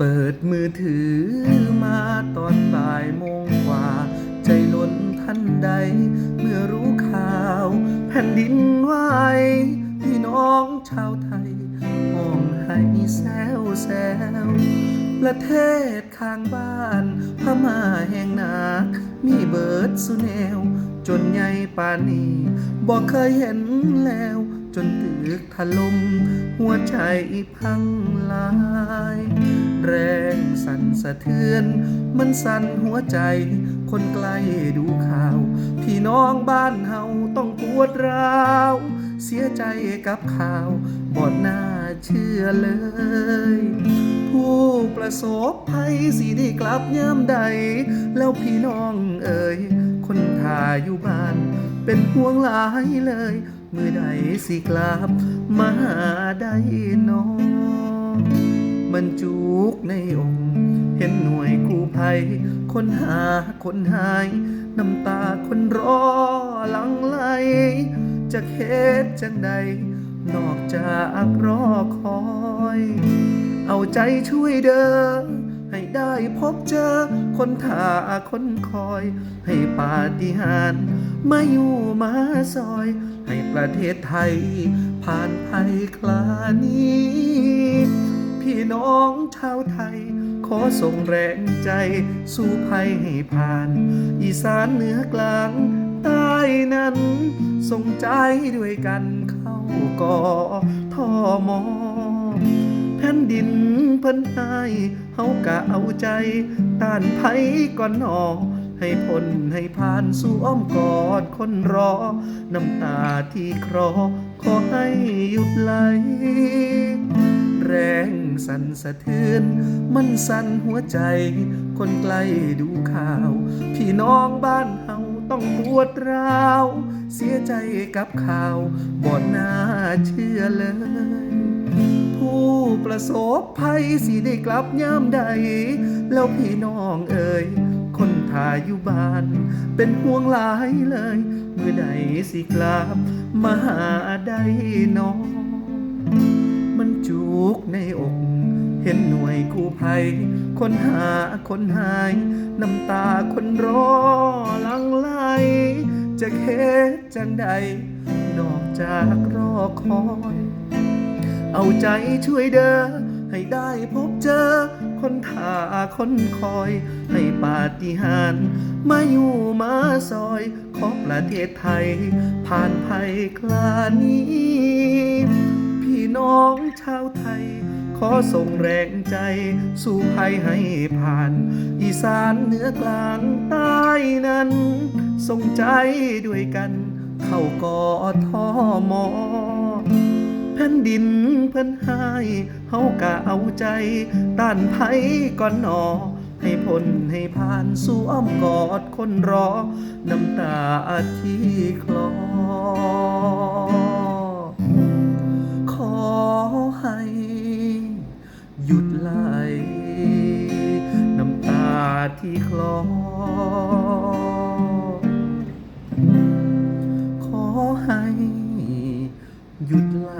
เปิดมือถือมาตอนบ่ายโมงกว่า ใจล้นทันใด เมื่อรู้ข่าว แผ่นดินไหวพี่น้องชาวไทยห้องให้แซวแซวประเทศข้างบ้านพม่าแห่งนักมีเบิร์ดสุแนว จนใหญ่ป่านนี้บอกเคยเห็นแล้ว นตึกถล่มหัวใจพังลาย แรงสั่นสะเทือน มันสั่นหัวใจ คนใกล้ดูข่าว พี่น้องบ้านเฮาต้องปวดร้าว เสียใจกับข่าวบอดหน้าเชื่อเลย ผู้ประสบภัยสิได้กลับยามใด แล้วพี่น้องเอ่ยคนถ่ายอยู่บ้าน เป็นห่วงหลายเลย เมื่อใดสิกลับมาหาได้น้องมันจุกในอกเห็นหน่วยกู้ภัยคนหาคนหาย น้ำตาคนรอหลังไหลจะเฮ็ดจังใด นอกจากรอคอย เอาใจช่วยเด้อให้ได้พบเจอ คนท่าคนคอย ให้ปาฏิหาริย์มาอยู่มาซอย ให้ประเทศไทย ผ่านภัยคลานี้ พี่น้องชาวไทย ขอส่งแรงใจสู้ภัยให้ผ่าน อีสานเหนือกลางใต้นั้น ส่งใจด้วยกันเข้ากอทอมอ นดินเพิ่นให้เฮากะเอาใจ ต้านภัยก่อนหนอให้พ้นให้ผ่านสู่อ้อมกอดคนรอ น้ำตาที่ครอขอให้หยุดไหล แรงสั่นสะเทือน มันสั่นหัวใจ คนใกล้ดูข่าว พี่น้องบ้านเฮาต้องปวดร้าว เสียใจกับข่าวบ่น่าเชื่อเลย ประสบภัยสิได้กลับยามใด แล้วพี่น้องเอ่ยคนถ่ายอยู่บ้าน เป็นห่วงหลายเลย เมื่อใดสิกลับมาหาได้น้อง มันจุกในอก เห็นหน่วยกู้ภัย คนหาคนหาย น้ำตาคนรอลังไหลจะเค็ดจังใด นอกจากรอคอย เอาใจช่วยเด้อให้ได้พบเจอ คนท่าคนคอย ให้ปาฏิหาริย์มาอยู่มาซอยขอประเทศไทย ผ่านภัยคลานี้ พี่น้องชาวไทย ขอส่งแรงใจ สู่ภัยให้ผ่าน อีสานเหนือกลางใต้นั้นส่งใจด้วยกัน เข้ากอทอมอ นดินเพิ่นหายเฮากะเอาใจต้านภัยก่อนหนอ ให้พ้นให้ผ่านสู่อ้อมกอดคนรอ น้ำตาที่คลอ ขอให้หยุดไหลน้ำตาที่คลอ หยุดไหล